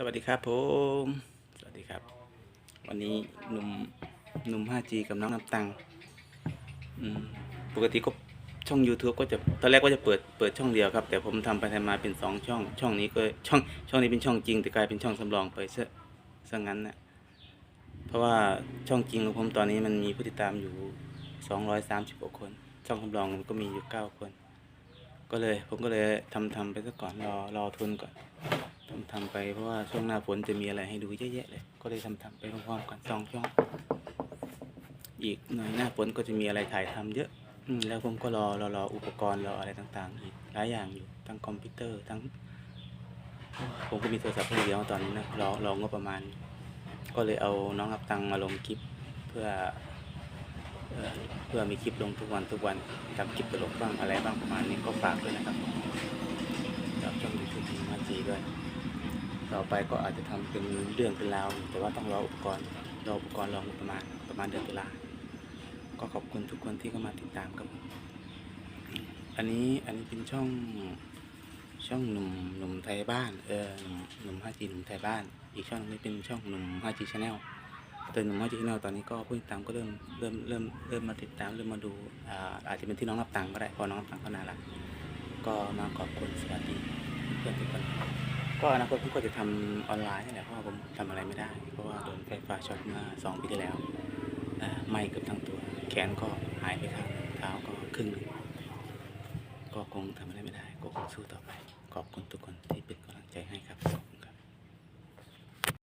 สวัสดีครับผม สวัสดีครับ วันนี้หนุ่มหนุ่ม 5G กับน้องน้ำตังปกติก็ช่อง YouTube ก็จะตอนแรกก็จะเปิดเปิดช่องเดียวครับ แต่ผมทำไปทำมาเป็นสองช่อง ช่องนี้ก็ช่องช่องนี้เป็นช่องจริงแต่กลายเป็นช่องสำรองไปซะซะงั้นนะเพราะว่าช่องจริงของผมตอนนี้มันมีผู้ติดตามอยู่ 230กว่าคน ช่องสำรองมันก็มีอยู่ 9 คน ก็เลยผมก็เลยทำทำไปซะก่อนรอรอทุนก่อน ทำทำไปเพราะว่าช่วงหน้าฝนจะมีอะไรให้ดูเยอะแยะเลย ก็เลยทำทำไปพร้อมๆกันสองช่อง อีกหน่อยหน้าฝนก็จะมีอะไรถ่ายทำเยอะอืมแล้วผมก็รอรอรออุปกรณ์รออะไรต่างๆ อีกหลายอย่างอยู่ทั้งคอมพิวเตอร์ทั้ง ผมก็มีโทรศัพท์เครื่องเดียวตอนนี้นะรอรองบประมาณ ก็เลยเอาน้องอับตังมาลงคลิปเพื่อเพื่อมีคลิปลงทุกวันทุกวันทำคลิปตลกบ้างอะไรบ้างประมาณนี้ก็ฝากด้วยนะครับกับช่องยูทูบมาจีด้วย ต่อไปก็อาจจะทำเป็นเรื่องเป็นราวแต่ว่าต้องรออุปกรณ์รออุปกรณ์รองประมาณประมาณเดือนตุลาก็ขอบคุณทุกคนที่เข้ามาติดตามครับอันนี้อันนี้เป็นช่องช่องหนุ่มหนุ่มไทยบ้านเออหนุ่มหนุ่มห้าจีหนุ่มไทยบ้าน อีกช่องนึงเป็นช่องหนุ่มห้าจีชาแนลแต่หนุ่มห้าจีชาแนลตอนนี้ก็ผู้ติดตามก็เริ่มเริ่มเริ่มเริ่มมาติดตามเริ่มมาดูอ่าอาจจะเป็นที่น้องรับตังค์ก็ได้เพอน้องรับตังค์ก็น่ารักก็มาขอบคุณสวัสดีเพื่อนทุกคน ก็อนาคตผมก็จะทำออนไลน์นี่แหละเพราะว่าผมทำอะไรไม่ได้ เพราะว่าโดนไฟฟ้าช็อตมาสองปีที่แล้วไหม้เกือบทั้งตัว แขนก็หายไปข้างเท้าก็ครึ่งหนึ่งก็คงทำอะไรไม่ได้ ก็คงสู้ต่อไป ขอบคุณทุกคนที่เป็น